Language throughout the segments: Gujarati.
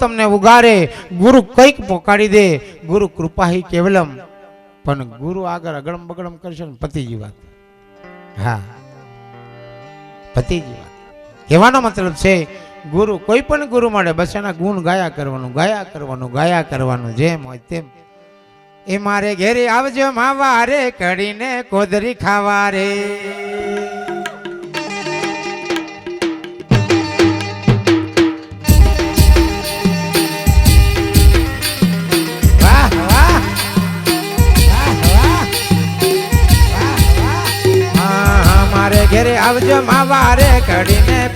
તમને ઉગારે. ગુરુ કંઈક પોકાડી દે. ગુરુ કૃપાહી કેવલમ. પણ ગુરુ આગળ અગડમ બગડમ કરશે ને પતિજી વાત. હા. પતિજી વાત. કહેવાનો મતલબ છે, ગુરુ કોઈ પણ ગુરુ મળે, બસ એના ગુણ ગાયા કરવાનું ગાયા કરવાનું ગાયા કરવાનું, જેમ હોય તેમ. એ મારે ઘેરે આવજો માવા રે કડીને કોદરી ખાવા રે આવજો માવા રે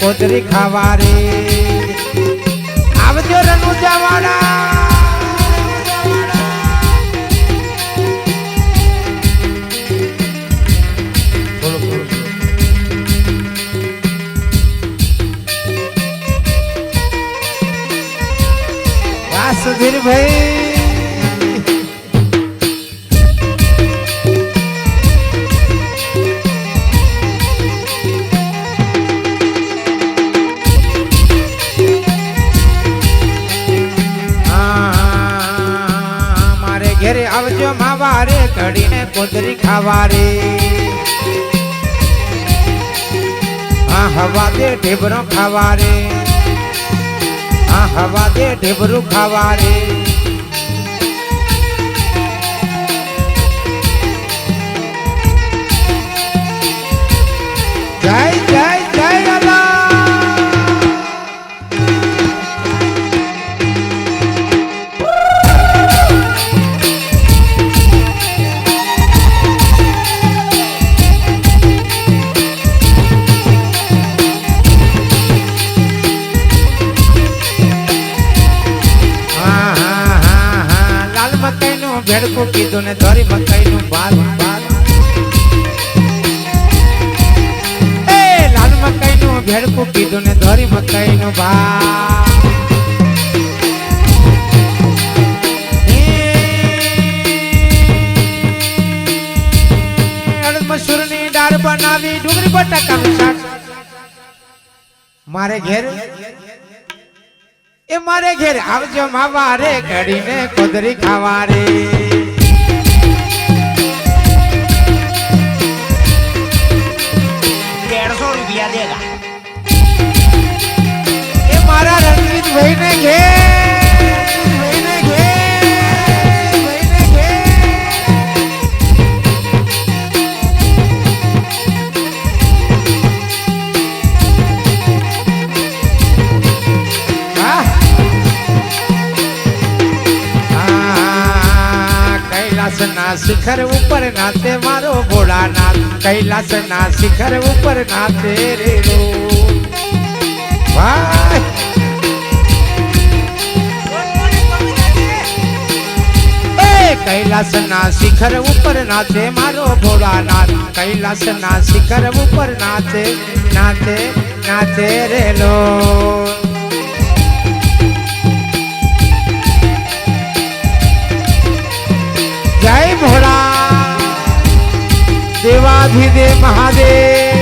પોતરી ખાવા રે આવજો રનુજા વાળા સુધીરભાઈ કોદરી ખાવા રે આ હવા દે ઢેબરો ખાવા રે આ હવા દે ઢેબરું ખાવા નું ભેડકું કીધું ને ધરી મકાઈ નું બાલ. એ લાલ મકાઈ નું ભેડકું કીધું ને ધરી મકાઈ નું બાલ બનાવી ડુંગળી બટાકાનું શાક. મારે ઘેર એ મારે ઘેર આવજો માવા રે કડીને કોદરી ખાવા રે કૈલાસ ના શિખર ઉપર નાતે મારો ભોળાનાથ કૈલાસ ના શિખર ઉપર નાતે રે લો વાહ એ કૈલાસ ના શિખર ઉપર નાચે મારો ભોળાનાથ કૈલાસ ના શિખર ઉપર નાચે નાચે નાચે રે દેવાધિદેવ મહાદેવ.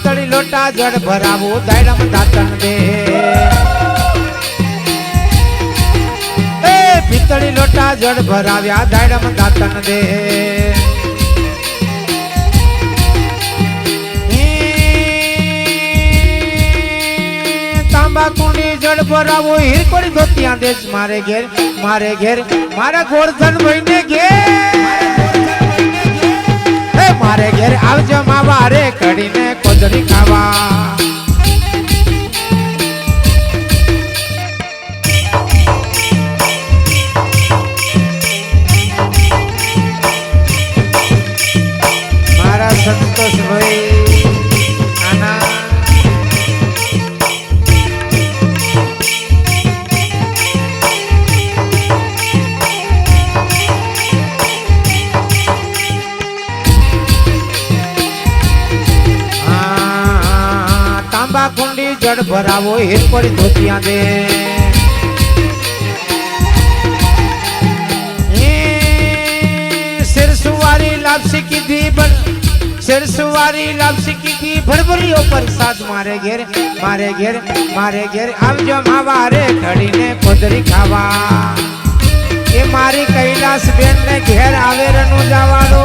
આ, પિત્તળી લોટા જળ ભરાવું દાયડમ દાતણ દે. એ પિત્તળી લોટા જળ ભરાવ્યા દાયડમ દાતણ દે. તાંબાકુની જળ ભરાવો હિરકોડી ધોતિયા દેશ મારે ઘેર મારે ઘેર મારા ગોરધન ભાઈને ઘેર. મારે ઘેર આવજો માવા રે કડીને કુંડી જળ ભરાવો હીર પડી ધોતિયા દે સિરસુવારી લાપસી કીધી પણ સિરસુવારી લાપસી કીધી, ભરભરીઓ પ્રસાદ મારે ઘેર મારે ઘેર મારે ઘેર. આવજો માવારે ઘડીને પદરી ખાવા. એ મારી કૈલાસ બેન ને ઘેર આવે રનું જવાનો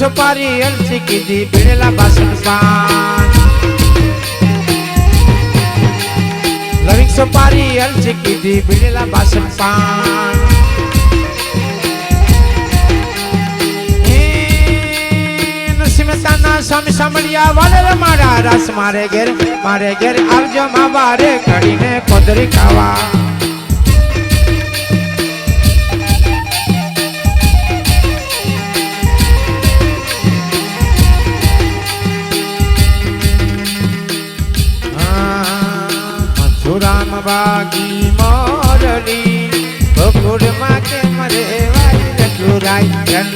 સોપારી એલચી કીધી ભીડેલા બાસણ પાન. લવિંગ સોપારી એલચી કીધી ભીડેલા બાસણ પાન. સ્વામી સાંભળ્યા, વાલે મારા રસ, મારે ઘેર મારે ઘેર આવજો મા બારે ઘડીને કોદરી ખાવા. બાગી મોરડી બપોરમાં માટે મરે વાઈ રઘુરાઈ રન